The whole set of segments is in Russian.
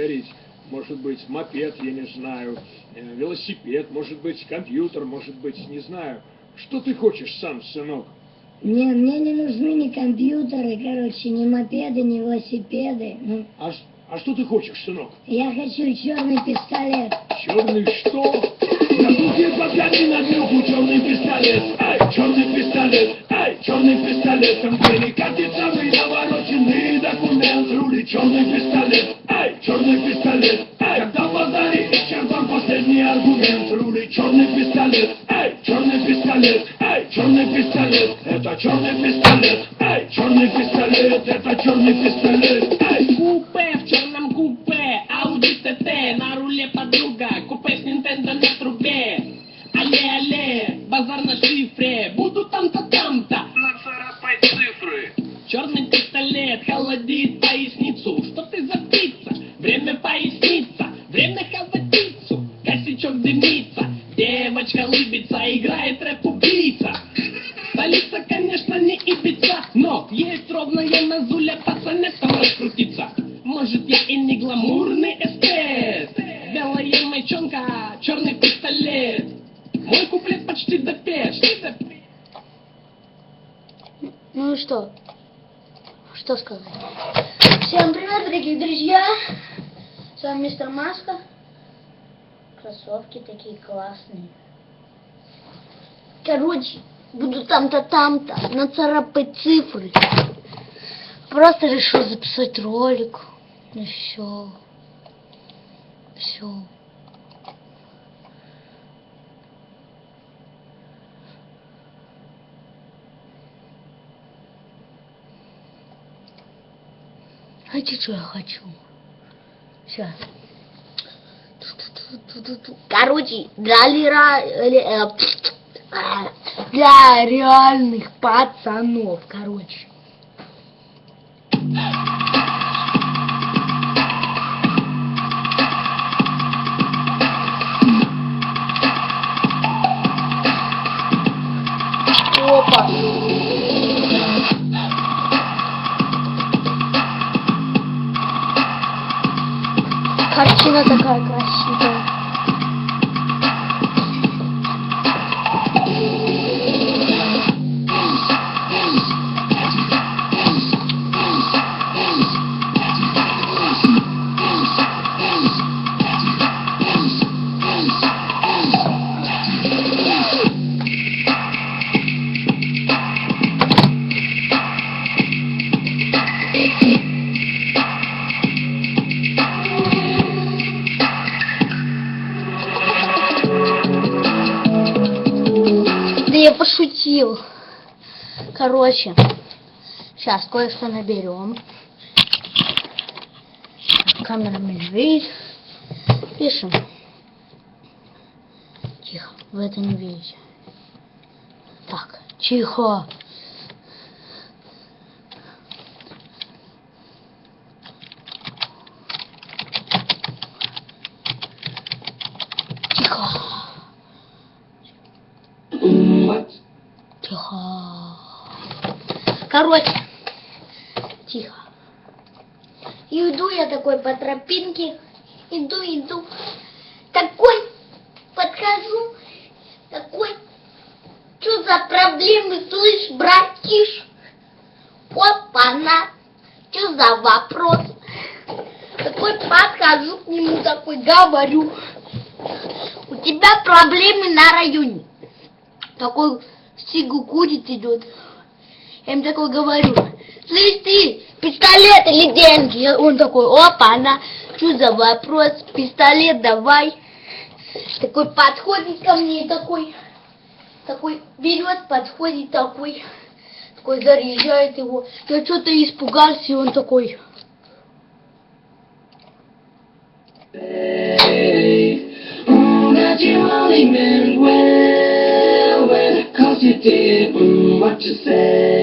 говорить, может быть, мопед, я не знаю, э, велосипед, может быть, компьютер, может быть, не знаю. Что ты хочешь сам, сынок? Не, мне не нужны ни компьютеры, короче, ни мопеды, ни велосипеды. Ну, А, а что ты хочешь, сынок? я хочу черный пистолет. Черный что? На руке поганый на брюху черный пистолет. Ай, черный пистолет. Ай, черный пистолет. Там где не катит самый навороченный документ. Рулит черный пистолет. Ай, черный пистолет. Ай, когда в базаре исчерпан последний аргумент. Рулит черный пистолет. Ай, черный пистолет. Ай, черный пистолет. Это черный пистолет. Ай, черный пистолет. Это черный пистолет. На трубе. Але-але, базар на шифре, буду там-то, там-то. Нацарапай цифры. Черный пистолет холодит поясницу. Что ты за птица? Время поясниться, время пиццу. Косячок дымится, девочка улыбится, играет рэп-убийца. Столица, конечно, не Ибица, но есть ровная назуля пацанетом раскрутиться. Может, я и не гламурный эстет, белая мальчонка, черный пистолет. Мой куплет почти что допет. Ну и что? Что сказать? Всем привет, дорогие друзья! С вами мистер Маска. Кроссовки такие классные. Короче, буду там-то, там-то, нацарапать цифры. Просто решил записать ролик. Ну все. Все. Знаете, что я хочу? Сейчас. Короче, для, лира- ле- э, а, для реальных пацанов, короче. 価値が高いから知りたい。Пошутил. Короче, сейчас кое-что наберем. Камера медведь. Пишем. Тихо, вы это не видите. Так. Тихо. Короче, тихо. Иду я такой по тропинке, иду, иду, такой подхожу, такой, что за проблемы, слышь, братиш? Опа-на, что за вопрос? Такой подхожу к нему, такой говорю, у тебя проблемы на районе. Такой сигу курит идет. Я им такой говорю, слышь ты, пистолет или деньги? Он такой, опа, она, что за вопрос, пистолет давай. Такой подходит ко мне такой, такой берет, подходит такой, такой заряжает его. Я что-то испугался, и он такой, you did mm, what you say.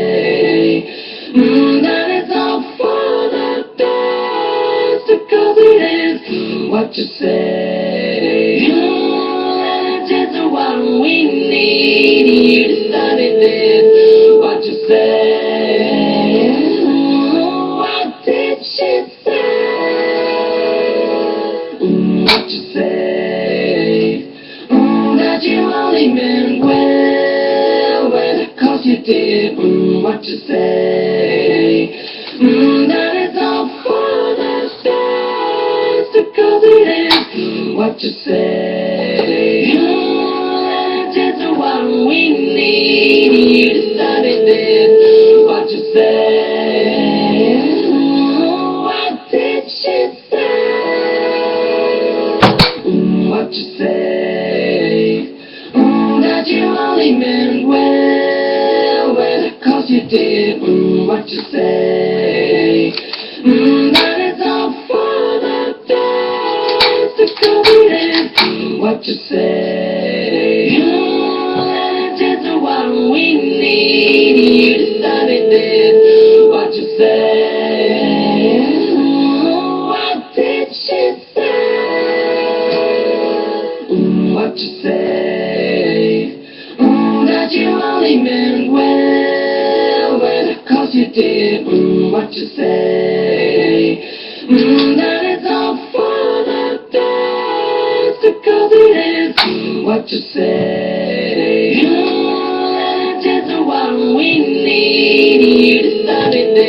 to say. You are just the one we need. You decided this. What you say? What did she say? Ooh, What you say? That you only meant well, well, cause you did. Ooh, What you say? What you say. Mm, that is what we need, you decided it, what you say. Mm, what did she say? What you say? Mm, that you only meant well, well, cause you did what you say. What you say. What did she say? What you say? That you only meant cause you did what you say. That is all for the best, because it is what you say. நீ எடுத்தவென்று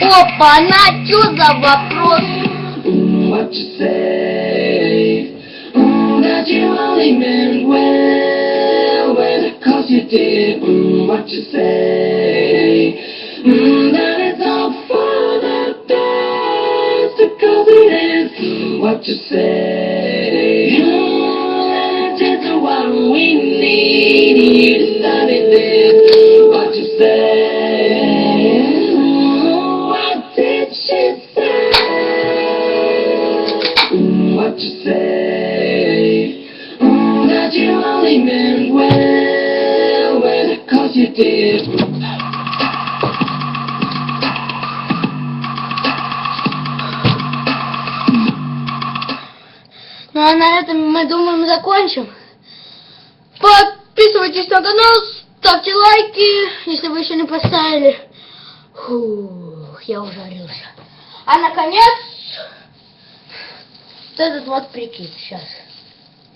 Опа, на что за вопрос? Mm, what you say? Mm, that you only meant well, well, cause you did mm, what you say. Mm, that is all for the best, cause it is mm, what you say. Mm, that is what we need, you decided it, А на этом мы думаем закончим. Подписывайтесь на канал, ставьте лайки, если вы еще не поставили. Фух, я ужарился. А наконец, вот этот вот прикид сейчас.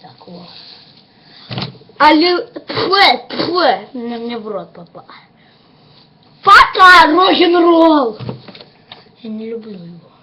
Так вот. Али... Пфе, пфе, мне, мне в рот попал. Пока, рок-н-ролл. Я не люблю его.